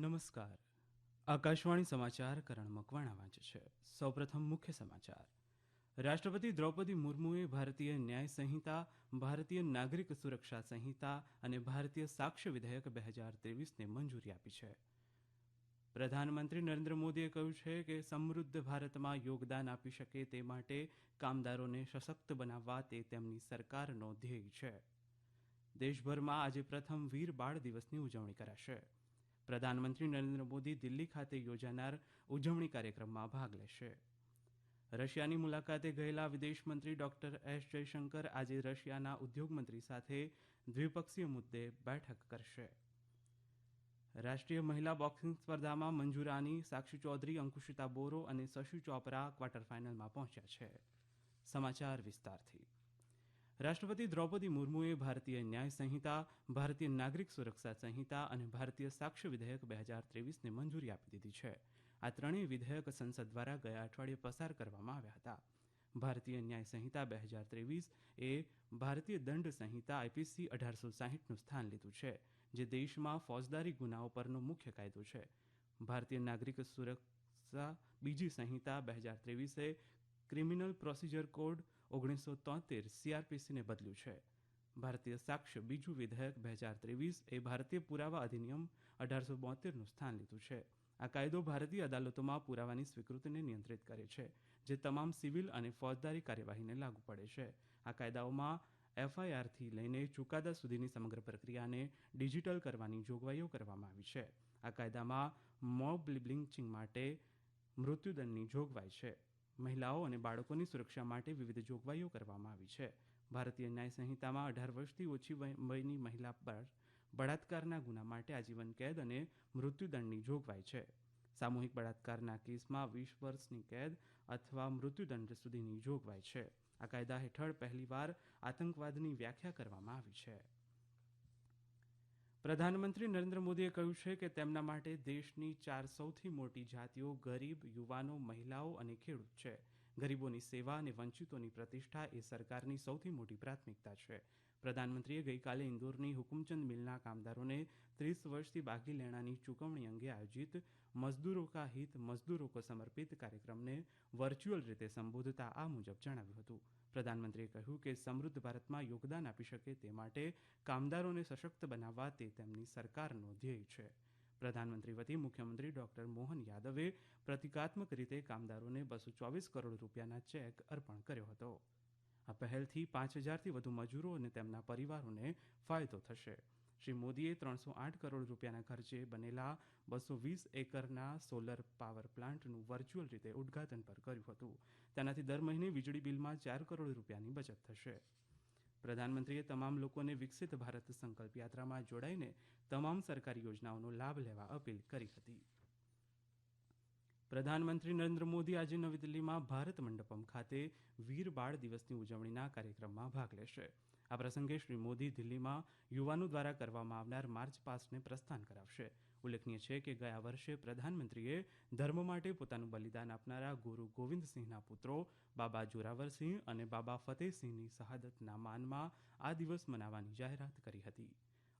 નમસ્કાર. આકાશવાણી સમાચાર કરણ મકવાણા વાંચે છે. સૌપ્રથમ મુખ્ય સમાચાર. રાષ્ટ્રપતિ દ્રૌપદી મુર્મુએ ભારતીય ન્યાય સંહિતા, ભારતીય નાગરિક સુરક્ષા સંહિતા અને ભારતીય સાક્ષ્ય વિધેયક બે હજાર ત્રેવીસને મંજૂરી આપી છે. પ્રધાનમંત્રી નરેન્દ્ર મોદીએ કહ્યું છે કે સમૃદ્ધ ભારતમાં યોગદાન આપી શકે તે માટે કામદારોને સશક્ત બનાવવા તે તેમની સરકારનો ધ્યેય છે. દેશભરમાં આજે પ્રથમ વીર બાળ દિવસની ઉજવણી કરાશે. પ્રધાનમંત્રી નરેન્દ્ર મોદી દિલ્હી ખાતે યોજાનાર ઉજવણી કાર્યક્રમમાં ભાગ લેશે. રશિયાની મુલાકાતે ગયેલા વિદેશ મંત્રી ડોક્ટર એસ જયશંકર આજે રશિયાના ઉદ્યોગમંત્રી સાથે દ્વિપક્ષીય મુદ્દે બેઠક કરશે. રાષ્ટ્રીય મહિલા બોક્સિંગ સ્પર્ધામાં મંજુરાની સાક્ષી ચૌધરી અંકુશિતા બોરો અને શશુ ચોપરા ક્વાર્ટર ફાઇનલમાં પહોંચ્યા છે. સમાચાર વિસ્તારથી. રાષ્ટ્રપતિ દ્રૌપદી મુર્મુએ ભારતીય ન્યાય સંહિતા, ભારતીય નાગરિક સુરક્ષા સંહિતા અને ભારતીય સાક્ષ્ય વિધેયક બે હજાર ત્રેવીસને મંજૂરી આપી દીધી છે. આ ત્રણેય વિધેયક સંસદ દ્વારા ગયા અઠવાડિયે પસાર કરવામાં આવ્યા હતા. ભારતીય ન્યાય સંહિતા બે હજાર ત્રેવીસ એ ભારતીય દંડ સંહિતા આઈપીસી અઢારસો સાહીઠનું સ્થાન લીધું છે, જે દેશમાં ફોજદારી ગુનાઓ પરનો મુખ્ય કાયદો છે. ભારતીય નાગરિક સુરક્ષા બીજી સંહિતા બે હજાર ત્રેવીસે ક્રિમિનલ પ્રોસિજર કોડ ઓગણીસો તોતેર સીઆરપીસીને બદલ્યું છે. ભારતીય સાક્ષ્ય બીજું વિધેયક બે હજાર ત્રેવીસ એ ભારતીય પુરાવા અધિનિયમ અઢારસો બોતેરનું સ્થાન લીધું છે. આ કાયદો ભારતીય અદાલતોમાં પુરાવાની સ્વીકૃતિને નિયંત્રિત કરે છે, જે તમામ સિવિલ અને ફોજદારી કાર્યવાહીને લાગુ પડે છે. આ કાયદાઓમાં એફઆઈઆરથી લઈને ચુકાદા સુધીની સમગ્ર પ્રક્રિયાને ડિજિટલ કરવાની જોગવાઈઓ કરવામાં આવી છે. આ કાયદામાં મોબ લિબલિંચિંગ માટે મૃત્યુદંડની જોગવાઈ છે. મહિલાઓ અને બાળકોની સુરક્ષા માટે વિવિધ જોગવાઈઓ કરવામાં આવી છે. ભારતીય ન્યાય સંહિતામાં અઢાર વર્ષથી ઓછી વયની મહિલા પર બળાત્કારના ગુના માટે આજીવન કેદ અને મૃત્યુદંડની જોગવાઈ છે. સામૂહિક બળાત્કારના કેસમાં વીસ વર્ષની કેદ અથવા મૃત્યુદંડ સુધીની જોગવાઈ છે. આ કાયદા હેઠળ પહેલીવાર આતંકવાદની વ્યાખ્યા કરવામાં આવી છે. પ્રધાનમંત્રી નરેન્દ્ર મોદીએ કહ્યું છે કે તેમના માટે દેશની ચાર સૌથી મોટી જાતિઓ ગરીબ, યુવાનો, મહિલાઓ અને ખેડૂત છે. ગરીબોની સેવા અને વંચિતોની પ્રતિષ્ઠા એ સરકારની સૌથી મોટી પ્રાથમિકતા છે. પ્રધાનમંત્રીએ ગઈકાલે ઇન્દોરની હુકુમચંદ મિલના કામદારોને ત્રીસ વર્ષથી બાકી લેણાની ચૂકવણી અંગે આયોજિત મજદૂરો કા હિત મજદૂરો કો સમર્પિત કાર્યક્રમને વર્ચ્યુઅલ રીતે સંબોધતા આ મુજબ જણાવ્યું હતું. પ્રધાનમંત્રીએ કહ્યું કે સમૃદ્ધ ભારતમાં યોગદાન આપી શકે તે માટે કામદારોને સશક્ત બનાવવા તે તેમની સરકારનો ધ્યેય છે. પ્રધાનમંત્રી વતી મુખ્યમંત્રી ડોક્ટર મોહન યાદવે પ્રતિકાત્મક રીતે કામદારોને બસો ચોવીસ કરોડ રૂપિયાના ચેક અર્પણ કર્યો હતો. આ પહેલથી પાંચ હજારથી વધુ મજૂરો અને તેમના પરિવારોને ફાયદો થશે. શ્રી મોદીએ ત્રણસો આઠ કરોડ રૂપિયાના ખર્ચે બનેલા બસો વીસ એકરના સોલર પાવર પ્લાન્ટનું વર્ચ્યુઅલ રીતે ઉદ્ઘાટન પર કર્યું હતું. તેનાથી દર મહિને વીજળી બિલમાં ચાર કરોડ રૂપિયાની બચત થશે. પ્રધાનમંત્રીએ તમામ લોકોને વિકસિત ભારત સંકલ્પ યાત્રામાં જોડાઈને તમામ સરકારી યોજનાઓનો લાભ લેવા અપીલ કરી હતી. પ્રધાનમંત્રી નરેન્દ્ર મોદી આજે નવી દિલ્હીમાં ભારત મંડપમ ખાતે વીર બાળ દિવસની ઉજવણીના કાર્યક્રમમાં ભાગ લેશે. આ પ્રસંગે શ્રી મોદી દિલ્હીમાં યુવાનો દ્વારા કરવામાં આવનાર માર્ચ પાસ્ટને પ્રસ્થાન કરાવશે. ઉલ્લેખનીય છે કે ગયા વર્ષે પ્રધાનમંત્રીએ ધર્મ માટે પોતાનું બલિદાન આપનારા ગુરુ ગોવિંદસિંહના પુત્રો, બાબા જોરાવરસિંહ અને બાબા ફતેહસિંહની શહાદતના માનમાં આ દિવસ મનાવવાની જાહેરાત કરી હતી.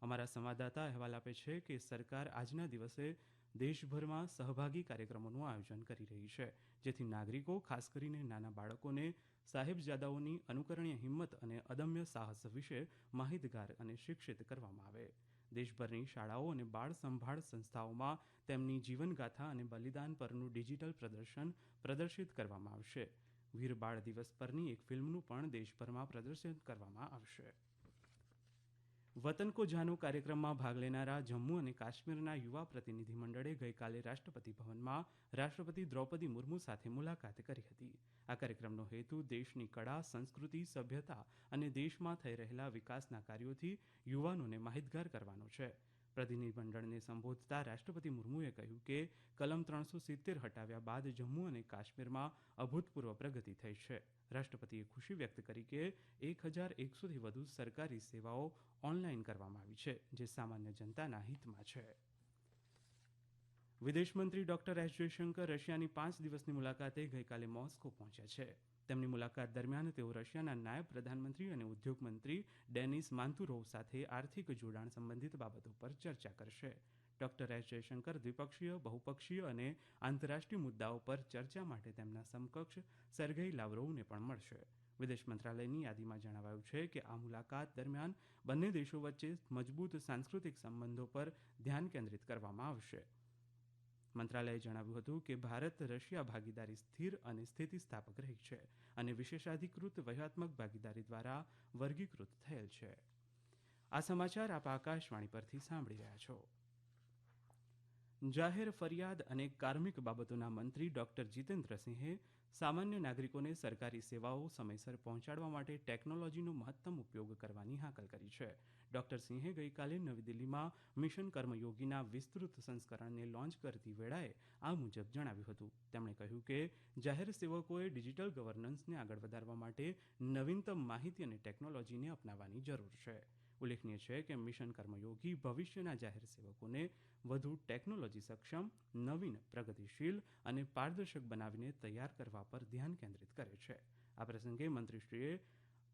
અમારા સંવાદદાતા અહેવાલ આપે છે કે સરકાર આજના દિવસે દેશભરમાં સહભાગી કાર્યક્રમોનું આયોજન કરી રહી છે, જેથી નાગરિકો, ખાસ કરીને નાના બાળકોને સાહેબજાદાઓની અનુકરણીય હિંમત અને અદમ્ય સાહસ વિશે માહિતગાર અને શિક્ષિત કરવામાં આવે. દેશભરની શાળાઓ અને બાળ સંભાળ સંસ્થાઓમાં તેમની જીવનગાથા અને બલિદાન પરનું ડિજિટલ પ્રદર્શન પ્રદર્શિત કરવામાં આવશે. વીર બાળ દિવસ પરની એક ફિલ્મનું પણ દેશભરમાં પ્રદર્શન કરવામાં આવશે. વતન કો જાનો કાર્યક્રમમાં ભાગ લેનારા જમ્મુ અને કાશ્મીરના યુવા પ્રતિનિધિ મંડળે ગઈકાલે રાષ્ટ્રપતિ ભવનમાં રાષ્ટ્રપતિ દ્રૌપદી મુર્મુ સાથે મુલાકાત કરી હતી. આ કાર્યક્રમનો હેતુ દેશની કળા, સંસ્કૃતિ, સભ્યતા અને દેશમાં થઈ રહેલા વિકાસના કાર્યોથી યુવાનોને માહિતગાર કરવાનો છે. પ્રતિનિધિમંડળને સંબોધતા રાષ્ટ્રપતિ મુર્મુએ કહ્યું કે કલમ ત્રણસો સિત્તેર હટાવ્યા બાદ જમ્મુ અને કાશ્મીરમાં અભૂતપૂર્વ પ્રગતિ થઈ છે. રાષ્ટ્રપતિએ ખુશી વ્યક્ત કરી કે એક હજાર એકસોથી વધુ સરકારી સેવાઓ ઓનલાઈન કરવામાં આવી છે, જે સામાન્ય જનતાના હિતમાં છે. વિદેશમંત્રી ડોક્ટર એસ જયશંકર રશિયાની પાંચ દિવસની મુલાકાતે ગઈકાલે મોસ્કો પહોંચ્યા છે. તેમની મુલાકાત દરમિયાન તેઓ રશિયાના નાયબ પ્રધાનમંત્રી અને ઉદ્યોગ મંત્રી ડેનિસ માન્તુરોવ સાથે આર્થિક જોડાણ સંબંધિત બાબતો પર ચર્ચા કરશે. Doctor S. જયશંકર દ્વિપક્ષીય, બહુપક્ષીય અને આંતરરાષ્ટ્રીય મુદ્દાઓ પર ચર્ચા માટે તેમના સમકક્ષ સેર્ગેઈ લાવરોવને પણ મળશે. વિદેશ મંત્રાલયની યાદીમાં જણાવાયું છે કે આ મુલાકાત દરમિયાન બંને દેશો વચ્ચે મજબૂત સાંસ્કૃતિક સંબંધો પર ધ્યાન કેન્દ્રિત કરવામાં આવશે. મંત્રાલયે જણાવ્યું હતું કે ભારત રશિયા ભાગીદારી સ્થિર અને સ્થિતિસ્થાપક રહી છે અને વિશેષાધિકૃત વહ્યાત્મક ભાગીદારી દ્વારા વર્ગીકૃત થયેલ છે. આ સમાચાર આપ આકાશવાણી પરથી સાંભળી રહ્યા છો. જાહેર ફરિયાદ અને કાર્મિક બાબતોના મંત્રી ડોક્ટર જીતેન્દ્રસિંહે સામાન્ય નાગરિકોને સરકારી સેવાઓ સમયસર પહોંચાડવા માટે ટેકનોલોજીનો મહત્તમ ઉપયોગ કરવાની હાકલ કરી છે. ડોક્ટર સિંહે ગઈકાલે નવી દિલ્હીમાં મિશન કર્મયોગીના વિસ્તૃત સંસ્કરણને લોન્ચ કરતી વેળાએ આ મુજબ જણાવ્યું હતું. તેમણે કહ્યું કે, જાહેર સેવકોએ ડિજિટલ ગવર્નન્સને આગળ વધારવા માટે નવીનતમ માહિતી અને ટેકનોલોજીને અપનાવવાની જરૂર છે. ઉલ્લેખનીય છે કે મિશન કર્મયોગી ભવિષ્યના જાહેર સેવકોને વધુ ટેકનોલોજી સક્ષમ, નવીન, પ્રગતિશીલ અને પારદર્શક બનાવીને તૈયાર કરવા પર ધ્યાન કેન્દ્રિત કરે છે. આ પ્રસંગે મંત્રીશ્રીએ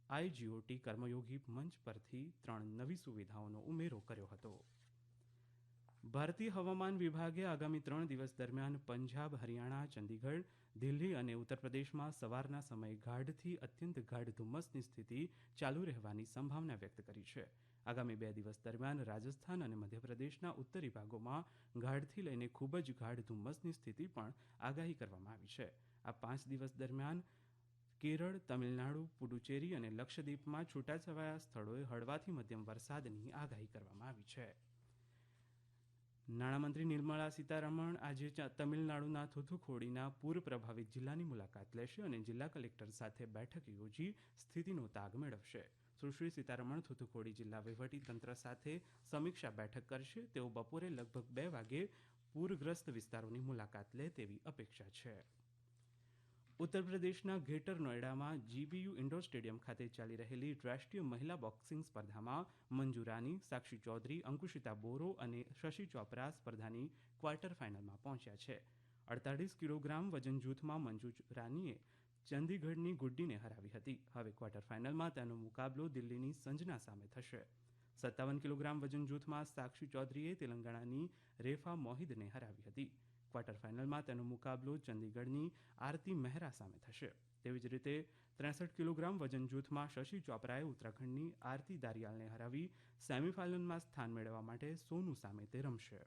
આઈજીઓટી કર્મયોગી મંચ પરથી ત્રણ નવી સુવિધાઓનો ઉમેરો કર્યો હતો. ભારતીય હવામાન વિભાગે આગામી ત્રણ દિવસ દરમિયાન પંજાબ, હરિયાણા, ચંદીગઢ દિલ્હી અને ઉત્તર પ્રદેશમાં સવારના સમયે ગાઢથી અત્યંત ગાઢ ધુમ્મસની સ્થિતિ ચાલુ રહેવાની સંભાવના વ્યક્ત કરી છે. આગામી બે દિવસ દરમિયાન રાજસ્થાન અને મધ્યપ્રદેશના ઉત્તરી ભાગોમાં ગાઢથી લઈને ખૂબ જ ગાઢ ધુમ્મસની સ્થિતિ પણ આગાહી કરવામાં આવી છે. આ પાંચ દિવસ દરમિયાન કેરળ, તમિલનાડુ, પુડુચેરી અને લક્ષદ્વીપમાં છૂટાછવાયા સ્થળોએ હળવાથી મધ્યમ વરસાદની આગાહી કરવામાં આવી છે. નાણામંત્રી નિર્મળા સીતારમણ આજે તમિલનાડુના થુથુખોડીના પૂર પ્રભાવિત જિલ્લાની મુલાકાત લેશે અને જિલ્લા કલેક્ટર સાથે બેઠક યોજી સ્થિતિનો તાગ મેળવશે. સુશ્રી સીતારમણ થુથુખોડી જિલ્લા તંત્ર સાથે સમીક્ષા બેઠક કરશે. તેઓ બપોરે લગભગ બે વાગે પૂરગ્રસ્ત વિસ્તારોની મુલાકાત લે તેવી અપેક્ષા છે. ઉત્તર પ્રદેશના ગ્રેટર નોઈડામાં જીબીયુ ઇન્ડોર સ્ટેડિયમ ખાતે ચાલી રહેલી રાષ્ટ્રીય મહિલા બોક્સિંગ સ્પર્ધામાં મંજુ રાની, સાક્ષી ચૌધરી, અંકુશિતા બોરો અને શશી ચોપરા સ્પર્ધાની ક્વાર્ટર ફાઇનલમાં પહોંચ્યા છે. અડતાલીસ કિલોગ્રામ વજન જૂથમાં મંજુ રાનીએ ચંદીગઢની ગુડ્ડીને હરાવી હતી. હવે ક્વાર્ટર ફાઇનલમાં તેનો મુકાબલો દિલ્હીની સંજના સામે થશે. સત્તાવન કિલોગ્રામ વજન જૂથમાં સાક્ષી ચૌધરીએ તેલંગાણાની રેફા મોહિદને હરાવી હતી. ક્વાર્ટર ફાઇનલમાં તેનો મુકાબલો ચંદીગઢની આરતી મહેરા સામે થશે. તેવી જ રીતે ત્રેસઠ કિલોગ્રામ વજન જૂથમાં શશી ચોપરાએ ઉત્તરાખંડની આરતી દારિયાલને હરાવી સેમીફાઇનલમાં સ્થાન મેળવવા માટે સોનુ સામે તે રમશે.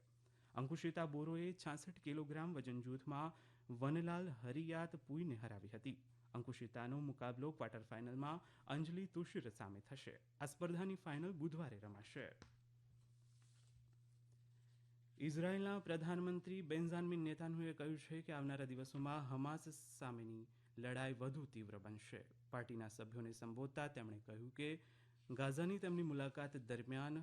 અંકુશિતા બોરોએ છાસઠ કિલોગ્રામ વજન જૂથમાં વનલાલ હરિયાત પુઈને હરાવી હતી. અંકુશિતાનો મુકાબલો ક્વાર્ટર ફાઇનલમાં અંજલિ તુષિર સામે થશે. આ સ્પર્ધાની ફાઇનલ બુધવારે રમાશે. ઇઝરાયેલના પ્રધાનમંત્રી બેન્ઝામિન નેતાન્હુએ કહ્યું છે કે આવનારા દિવસોમાં હમાસ સામેની લડાઈ વધુ તીવ્ર બનશે. પાર્ટીના સભ્યોને સંબોધતા તેમણે કહ્યું કે ગાઝાની તેમની મુલાકાત દરમિયાન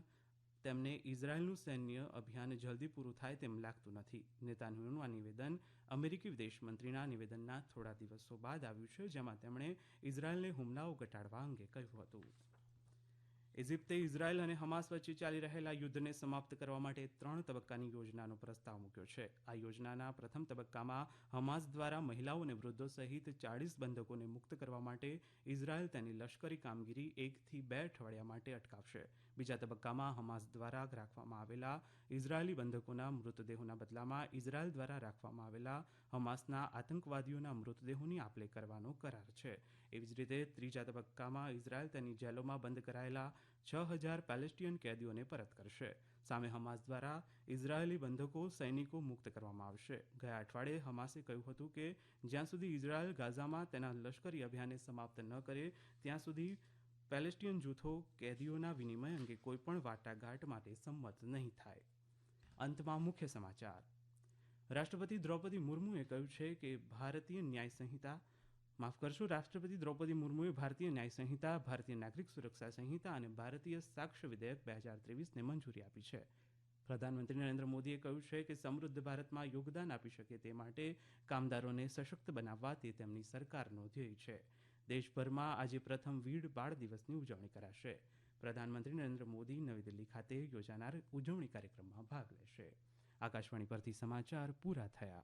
તેમને ઇઝરાયેલનું સૈન્ય અભિયાન જલ્દી પૂરું થાય તેમ લાગતું નથી. નેતાન્યુનું આ નિવેદન અમેરિકી વિદેશમંત્રીના નિવેદનના થોડા દિવસો બાદ આવ્યું છે, જેમાં તેમણે ઇઝરાયેલને હુમલાઓ ઘટાડવા અંગે કહ્યું હતું. ઇજિપ્તે ઇઝરાયલ અને હમાસ વચ્ચે ચાલી રહેલા યુદ્ધને સમાપ્ત કરવા માટે ત્રણ તબક્કાની યોજનાનો પ્રસ્તાવ મૂક્યો છે. આ યોજનાના પ્રથમ તબક્કામાં હમાસ દ્વારા મહિલાઓ અને વૃદ્ધો સહિત ચાળીસ બંધકોને મુક્ત કરવા માટે ઇઝરાયલ તેની લશ્કરી કામગીરી એકથી બે અઠવાડિયા માટે અટકાવશે. બીજા તબક્કામાં હમાસ દ્વારા રાખવામાં આવેલા ઇઝરાયેલી બંધકોના મૃતદેહોના બદલામાં ઇઝરાયલ દ્વારા રાખવામાં આવેલા હમાસના આતંકવાદીઓના મૃતદેહોની આપલે કરવાનો કરાર છે. એવી જ રીતે ત્રીજા તબક્કામાં ઇઝરાયલ તેની જેલોમાં બંધ કરાયેલા છ હજાર પેલેસ્ટિયન કેદીઓને પરત કરશે. સામે હમાસ દ્વારા ઇઝરાયેલી બંધકો સૈનિકો મુક્ત કરવામાં આવશે. ગયા અઠવાડિયે હમાસે કહ્યું હતું કે, જ્યાં સુધી ઇઝરાયલ ગાઝામાં તેના લશ્કરી અભિયાનને સમાપ્ત ન કરે, ત્યાં સુધી પેલેસ્ટિયન જૂથો કેદીઓના વિનિમય અંગે કોઈપણ વાટાઘાટ માટે સંમત નહીં થાય. અંતમાં મુખ્ય સમાચાર. રાષ્ટ્રપતિ દ્રૌપદી મુર્મુએ કહ્યું છે કે, ભારતીય ન્યાય સંહિતા માફ કરશો, રાષ્ટ્રપતિ દ્રૌપદી મુર્મુએ ભારતીય ન્યાય સંહિતા, ભારતીય નાગરિક સુરક્ષા સંહિતા અને ભારતીય સાક્ષ્ય વિધેયક બે હજાર ત્રેવીસને મંજૂરી આપી છે. પ્રધાનમંત્રી નરેન્દ્ર મોદીએ કહ્યું છે કે સમૃદ્ધ ભારતમાં યોગદાન આપી શકે તે માટે કામદારોને સશક્ત બનાવવા તે તેમની સરકારનો ધ્યેય છે. દેશભરમાં આજે પ્રથમ વીડ બાળ દિવસની ઉજવણી કરાશે. પ્રધાનમંત્રી નરેન્દ્ર મોદી નવી દિલ્હી ખાતે યોજાનાર ઉજવણી કાર્યક્રમમાં ભાગ લેશે. આકાશવાણી પરથી સમાચાર પૂરા થયા.